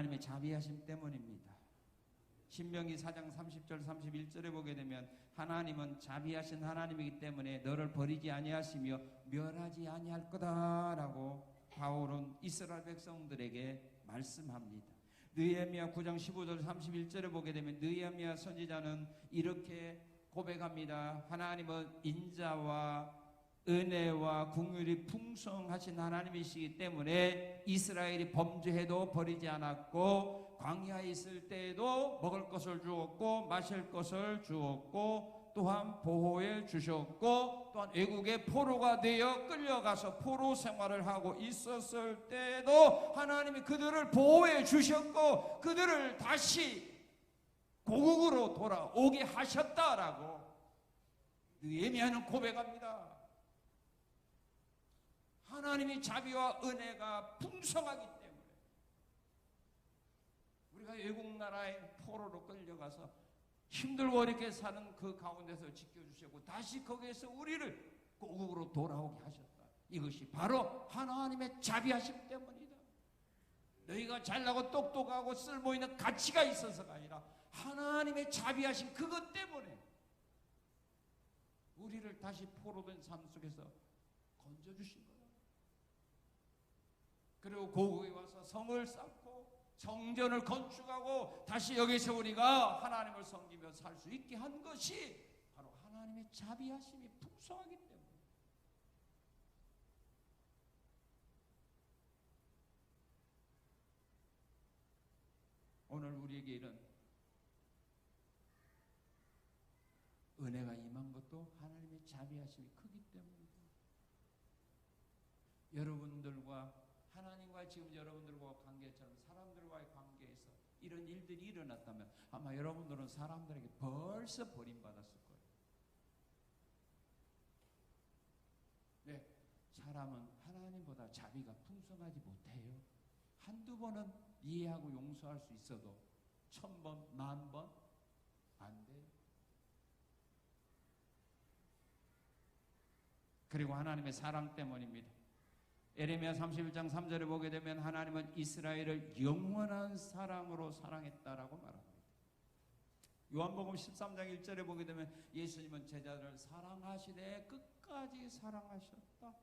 하나님의 자비하심 때문입니다. 신명기 4장 30절 31절에 보게 되면 하나님은 자비하신 하나님이기 때문에 너를 버리지 아니하시며 멸하지 아니할 거다라고 바울은 이스라엘 백성들에게 말씀합니다. 느헤미야 9장 15절 31절에 보게 되면 느헤미야 선지자는 이렇게 고백합니다. 하나님은 인자와 은혜와 국률이 풍성하신 하나님이시기 때문에 이스라엘이 범죄해도 버리지 않았고 광야에 있을 때에도 먹을 것을 주었고 마실 것을 주었고 또한 보호해 주셨고 또한 외국의 포로가 되어 끌려가서 포로 생활을 하고 있었을 때에도 하나님이 그들을 보호해 주셨고 그들을 다시 고국으로 돌아오게 하셨다라고 느헤미야는 고백합니다. 하나님의 자비와 은혜가 풍성하기 때문에 우리가 외국 나라의 포로로 끌려가서 힘들고 어렵게 사는 그 가운데서 지켜주셨고 다시 거기에서 우리를 고국으로 돌아오게 하셨다. 이것이 바로 하나님의 자비하심 때문이다. 너희가 잘나고 똑똑하고 쓸모있는 가치가 있어서가 아니라 하나님의 자비하심 그것 때문에 우리를 다시 포로된 삶 속에서 건져주신 거야. 그리고 고국에 와서 성을 쌓고 성전을 건축하고 다시 여기서 우리가 하나님을 섬기며 살 수 있게 한 것이 바로 하나님의 자비하심이 풍성하기 때문에 오늘 우리에게 이런 은혜가 임한 것도 하나님의 자비하심이 크기 때문입니다. 여러분들과 하나님과 지금 여러분들과 관계처럼 사람들과의 관계에서 이런 일들이 일어났다면 아마 여러분들은 사람들에게 벌써 버림받았을 거예요. 네, 사람은 하나님보다 자비가 풍성하지 못해요. 한두 번은 이해하고 용서할 수 있어도 천 번, 만 번 안 돼요. 그리고 하나님의 사랑 때문입니다. 에레미야 31장 3절에 보게 되면 하나님은 이스라엘을 영원한 사랑으로 사랑했다라고 말합니다. 요한복음 13장 1절에 보게 되면 예수님은 제자들을 사랑하시되 끝까지 사랑하셨다.